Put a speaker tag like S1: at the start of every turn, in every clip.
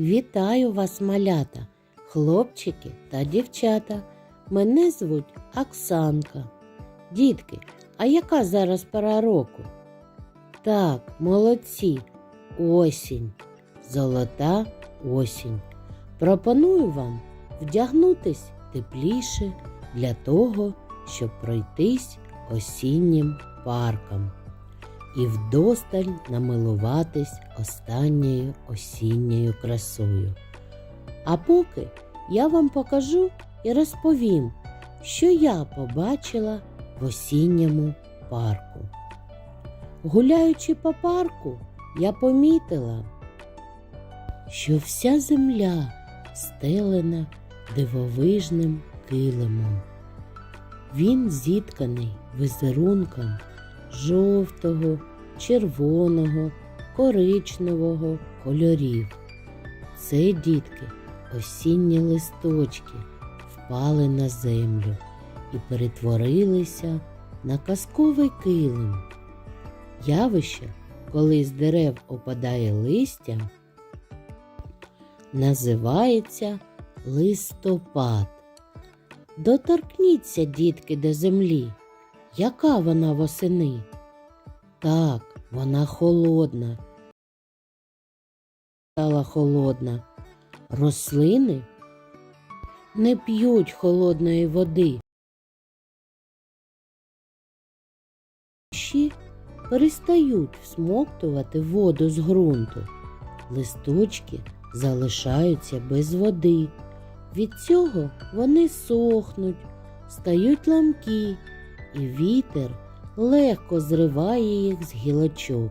S1: Вітаю вас, малята, хлопчики та дівчата. Мене звуть Оксанка. Дітки, а яка зараз пора року? Так, молодці, осінь, золота осінь. Пропоную вам вдягнутись тепліше для того, щоб пройтись осіннім парком і вдосталь намилуватись останньою осінньою красою. А поки я вам покажу і розповім, що я побачила в осінньому парку. Гуляючи по парку, я помітила, що вся земля стелена дивовижним килимом. Він зітканий візерунком жовтого, червоного, коричневого кольорів. Це дітки, осінні листочки впали на землю і перетворилися на казковий килим. Явище, коли з дерев опадає листя, називається листопад. Доторкніться, дітки, до землі. Яка вона восени? Так, вона холодна. Стала холодна. Рослини не п'ють холодної води. Кущі перестають всмоктувати воду з ґрунту. Листочки залишаються без води. Від цього вони сохнуть, стають ламкі, і вітер легко зриває їх з гілочок.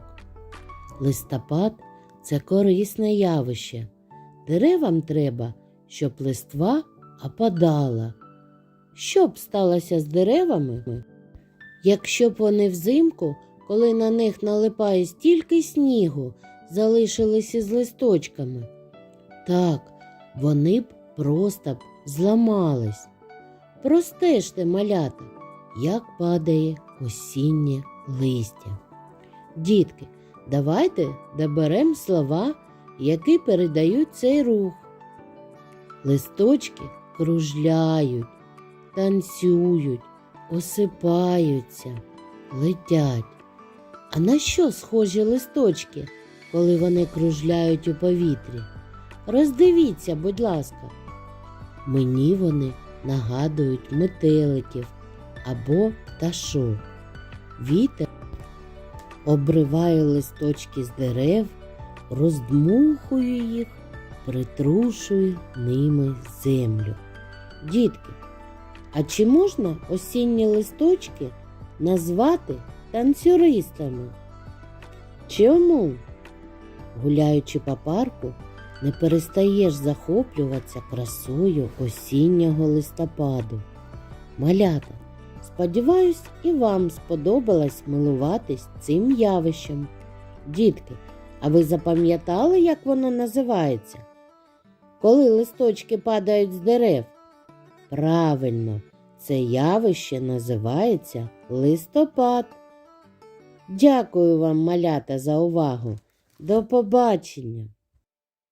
S1: Листопад це корисне явище. Деревам треба, щоб листва опадала. Що б сталося з деревами, якщо б вони взимку, коли на них налипає стільки снігу, залишилися з листочками? Так, вони б просто б зламались. Простежте, малята, як падає осіннє листя. Дітки, давайте доберемо слова, які передають цей рух. Листочки кружляють, танцюють, осипаються, летять. А на що схожі листочки, коли вони кружляють у повітрі? Роздивіться, будь ласка. Мені вони нагадують метеликів або пташок. Вітер обриває листочки з дерев, роздмухує їх, притрушує ними землю. Дітки, а чи можна осінні листочки назвати танцюристами? Чому? Гуляючи по парку, не перестаєш захоплюватися красою осіннього листопаду. Малята, сподіваюсь, і вам сподобалось милуватись цим явищем. Дітки, а ви запам'ятали, як воно називається? Коли листочки падають з дерев? Правильно, це явище називається листопад. Дякую вам, малята, за увагу. До побачення!